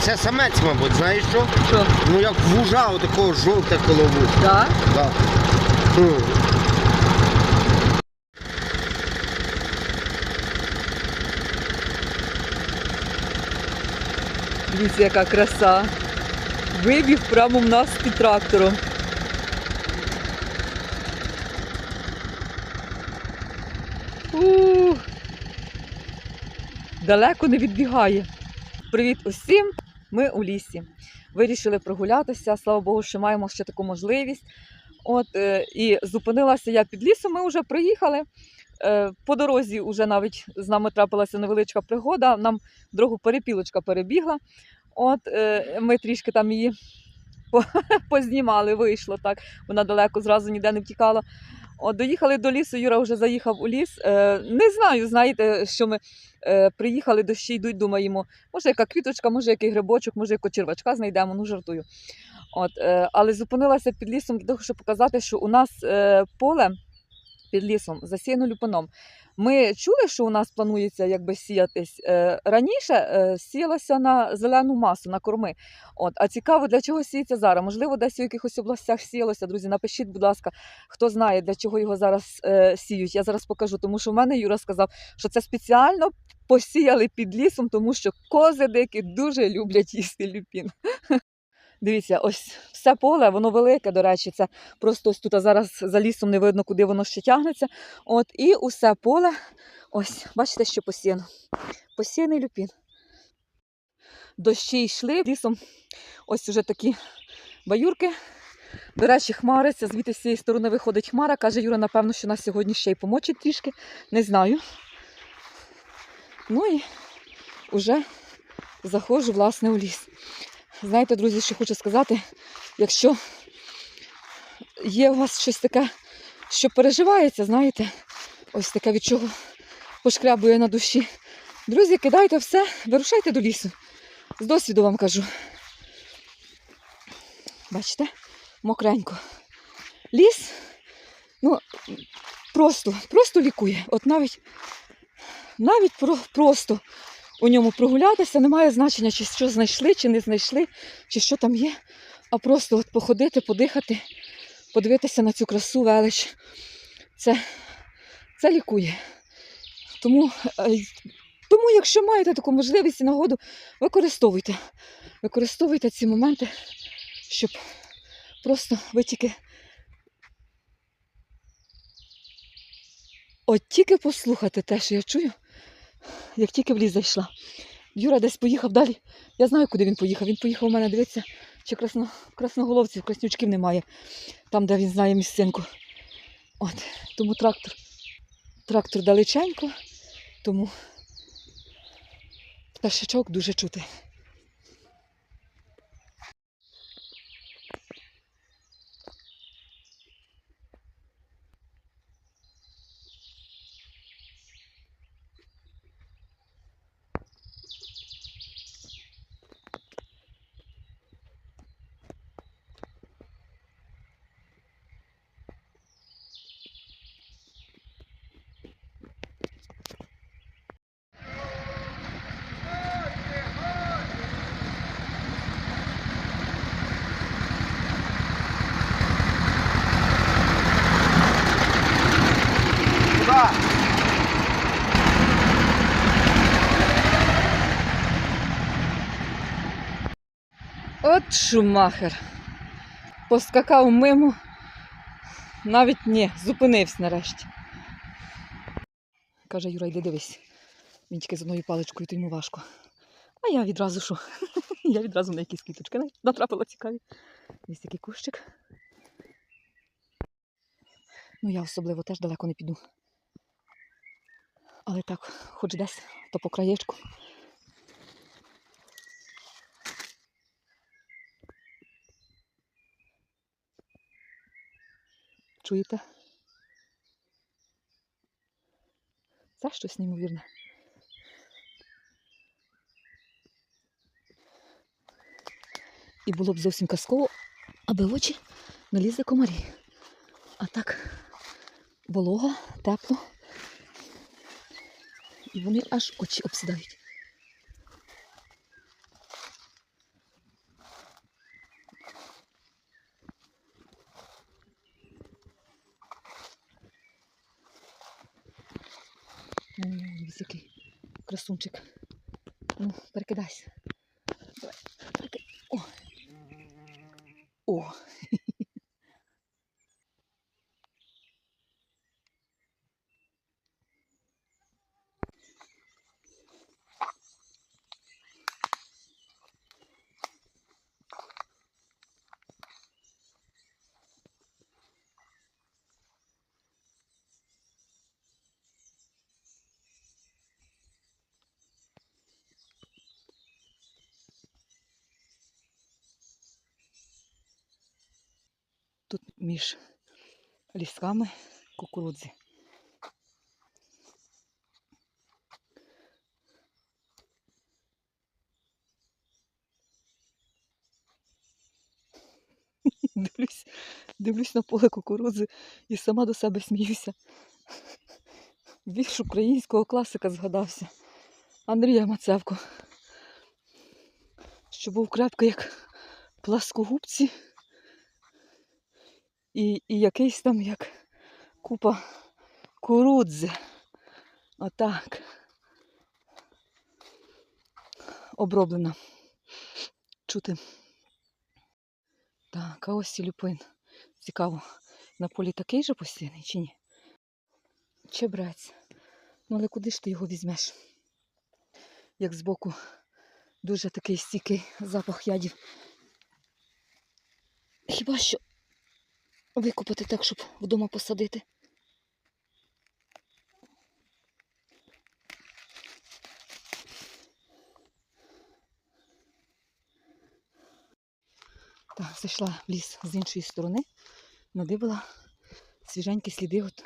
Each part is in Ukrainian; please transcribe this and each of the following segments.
це самець, мабуть, знаєш що? Що? Ну як вужа отакого жовте колову. Так? Так. Хм. Дивіться, яка краса. Вибіг прямо в нас під трактором. Ух. Далеко не відбігає. Привіт усім! Ми у лісі. Вирішили прогулятися. Слава Богу, що маємо ще таку можливість. От, е, і зупинилася я під лісом. Ми вже приїхали. Е, по дорозі вже навіть з нами трапилася невеличка пригода. Нам дорогу перепілочка перебігла. От е, ми трішки там її познімали, вийшло так. Вона далеко зразу ніде не втікала. От, доїхали до лісу, Юра вже заїхав у ліс. Е, не знаю, знаєте, що ми е, приїхали, дощі йдуть, думаємо, може, яка квіточка, може, який грибочок, може, яку червачка знайдемо, ну жартую. От, е, але зупинилася під лісом для того, щоб показати, що у нас е, поле під лісом засіяно люпином. Ми чули, що у нас планується якби сіятись. Е, раніше е, сіялося на зелену масу, на корми. От, а цікаво, для чого сіється зараз? Можливо, десь у якихось областях сіялося. Друзі, напишіть, будь ласка, хто знає, для чого його зараз е, сіють. Я зараз покажу, тому що в мене Юра сказав, що це спеціально посіяли під лісом, тому що кози дикі дуже люблять їсти люпін. Дивіться, ось все поле, воно велике, до речі, це просто ось тут а зараз за лісом не видно, куди воно ще тягнеться. От, і усе поле, ось, бачите, що посіяно. Посіяний люпін. Дощі йшли лісом. Ось уже такі баюрки. До речі, хмариться, звідти з цієї сторони виходить хмара. Каже Юра, напевно, що нас сьогодні ще й помочить трішки. Не знаю. Ну і вже заходжу, власне, у ліс. Знаєте, друзі, що хочу сказати, якщо є у вас щось таке, що переживається, знаєте, ось таке від чого пошкрябує на душі. Друзі, кидайте все, вирушайте до лісу. З досвіду вам кажу. Бачите, мокренько. Ліс, ну, просто, просто лікує. От навіть, навіть про, просто у ньому прогулятися, немає значення, чи що знайшли, чи не знайшли, чи що там є, а просто от походити, подихати, подивитися на цю красу велич. Це, це лікує. Тому, е, тому, якщо маєте таку можливість і нагоду, використовуйте. Використовуйте ці моменти, щоб просто ви тільки от тільки послухати те, що я чую, як тільки в ліс зайшла. Юра десь поїхав далі. Я знаю, куди він поїхав. Він поїхав у мене дивитися, чи красно, красноголовців, краснючків немає, там, де він знає місцинку. От, тому трактор, трактор далеченько, тому пташечок дуже чути. От шумахер. Поскакав мимо. Навіть ні, зупинився нарешті. Каже Юра, йди дивись. Він тільки з одною паличкою, то йому важко. А я відразу що? Я відразу на якісь квіточки натрапила цікаві. Ось такий кущик. Ну, я особливо теж далеко не піду. Але так, хоч десь, то по краєчку. Чуєте? Це щось неймовірне. І було б зовсім казково, аби в очі налізли комарі. А так волога, тепло. І вони аж очі обсідають. красунчик. Ну, перекидайся. Тут між лісками кукурудзи. Дивлюсь, дивлюсь на поле кукурудзи і сама до себе сміюся. Вірш українського класика згадався. Андрія Мацевко. Що був крепкий, як пласкогубці, і, і якийсь там як купа курудзи. Отак. Оброблена. Чути. Так, а ось люпин. Цікаво, на полі такий же постійний чи ні? Чебрець. Ну, але куди ж ти його візьмеш? Як збоку дуже такий стійкий запах ядів. Хіба що викопати так, щоб вдома посадити? Так, зайшла в ліс з іншої сторони, надибала свіженькі сліди, от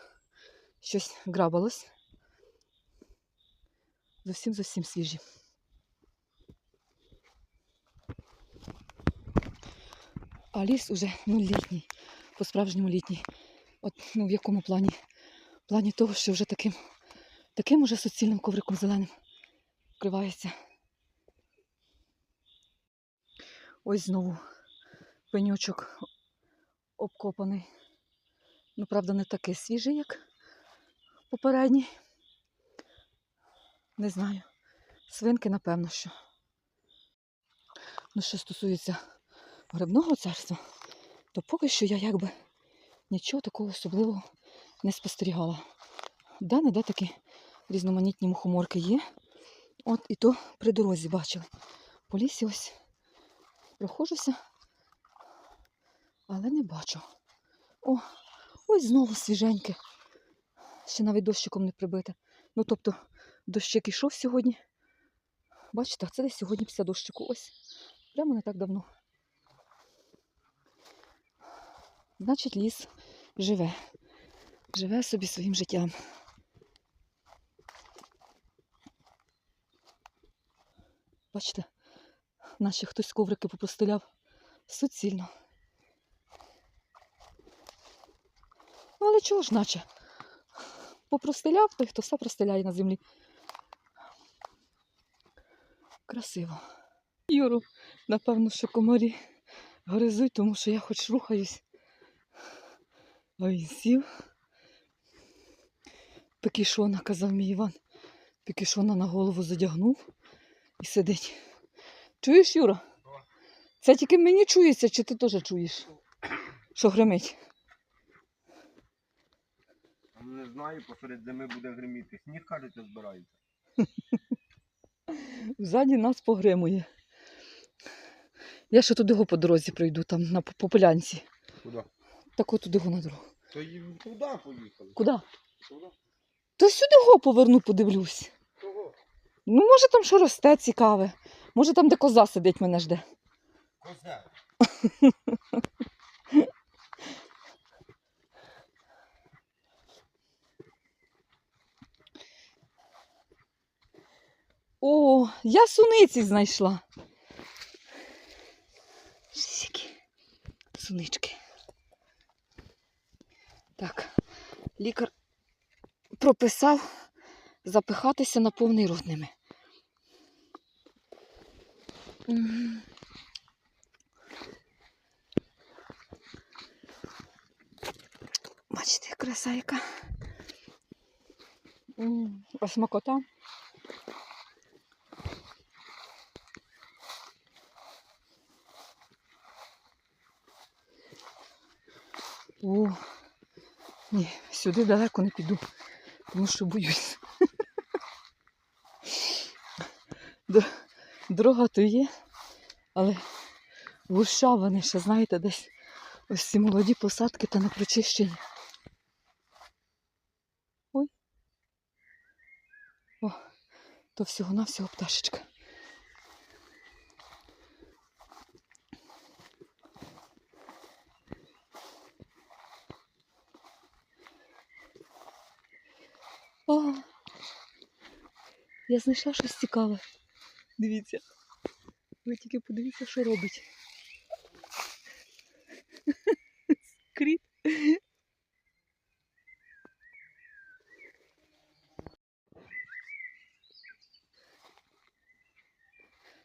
щось грабалось. Зовсім зовсім свіжі. А ліс уже ну, літній, по-справжньому літній. От ну, в якому плані? В плані того, що вже таким, таким уже суцільним ковриком зеленим вкривається. Ось знову пеньочок обкопаний. Ну, правда, не такий свіжий, як попередній. Не знаю. Свинки, напевно, що. Ну, що стосується грибного царства, то поки що я якби нічого такого особливого не спостерігала. Де-не-де такі різноманітні мухоморки є. От і то при дорозі бачила. По лісі ось проходжуся, але не бачу. О, ось знову свіженьке. Ще навіть дощиком не прибите. Ну, тобто, дощик ішов сьогодні. Бачите, це десь сьогодні після дощику. Ось. Прямо не так давно. Значить, ліс живе. Живе собі своїм життям. Бачите, наче хтось коврики попостеляв суцільно. Ну, але чого ж, наче? Попростеляв той, хто все простеляє на землі. Красиво. Юру, напевно, що комарі гризуть, тому що я хоч рухаюсь. А він сів. Пекішона, казав мій Іван. Пекішона на голову задягнув і сидить. Чуєш, Юра? Це тільки мені чується, чи ти теж чуєш? Що гримить? Не знаю, посеред зими буде гриміти. Сніг, кажете, збирається. Ззаді нас погримує. Я ще туди по дорозі пройду, там на по полянці. Куди? Так от туди на дорогу. То й туди поїхали. Куди? Туди. То сюди го поверну, подивлюсь. Того. Ну, може, там що росте цікаве. Може, там, де коза сидить, мене жде. Коза. О, я суниці знайшла. Щось Сунички. лікар прописав запихатися на повний рот ними. Бачите, краса яка. М, А смакота. О, ні, сюди далеко не піду, тому що боюсь. Дорога то є, але вуша вони ще, знаєте, десь ось ці молоді посадки та не прочищені. Ой. О, то всього-навсього пташечка. О, я знайшла щось цікаве. Дивіться. Ви тільки подивіться, що робить. Скріт.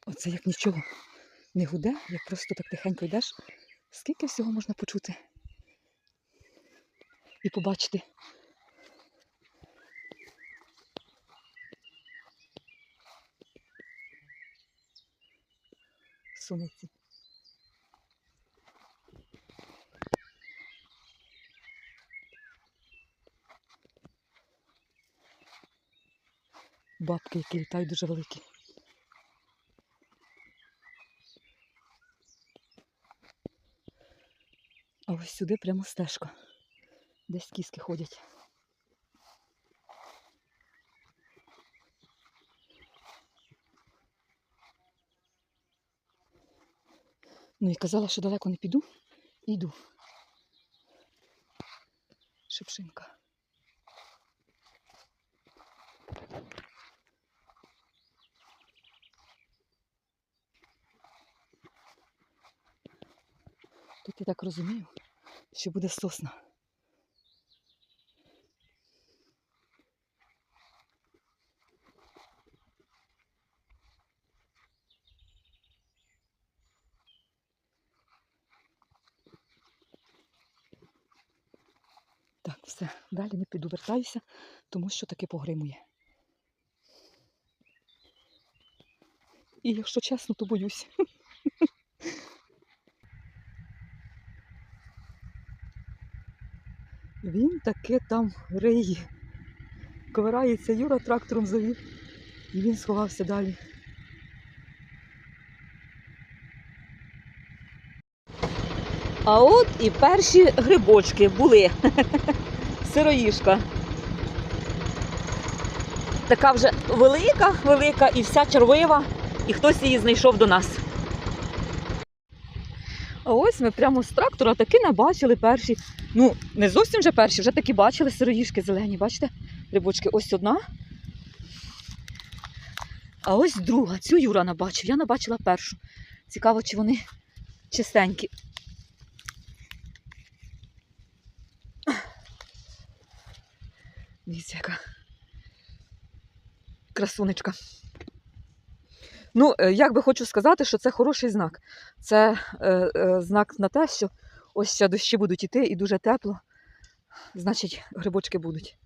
Оце як нічого не гуде, як просто так тихенько йдеш. Скільки всього можна почути і побачити. Суниці. Бабки, які літають дуже великі. А ось сюди прямо стежка. Десь кіски ходять. Ну і казала, що далеко не піду. І йду. Шепшинка. Тут я так розумію, що буде сосна. Так, все, далі не піду, вертаюся, тому що таки погримує. І якщо чесно, то боюсь. Він таки там риє. Ковирається Юра трактором завів, і він сховався далі. А от і перші грибочки були. Сироїшка. Така вже велика, велика і вся червива, і хтось її знайшов до нас. А ось ми прямо з трактора таки набачили перші. Ну, не зовсім вже перші, вже таки бачили сироїшки зелені, бачите? Грибочки. Ось одна. А ось друга. Цю Юра набачив. Я набачила першу. Цікаво, чи вони чистенькі. Дивіться, яка красунечка. Ну, е, як би хочу сказати, що це хороший знак. Це е, е, знак на те, що ось ще дощі будуть іти і дуже тепло. Значить, грибочки будуть.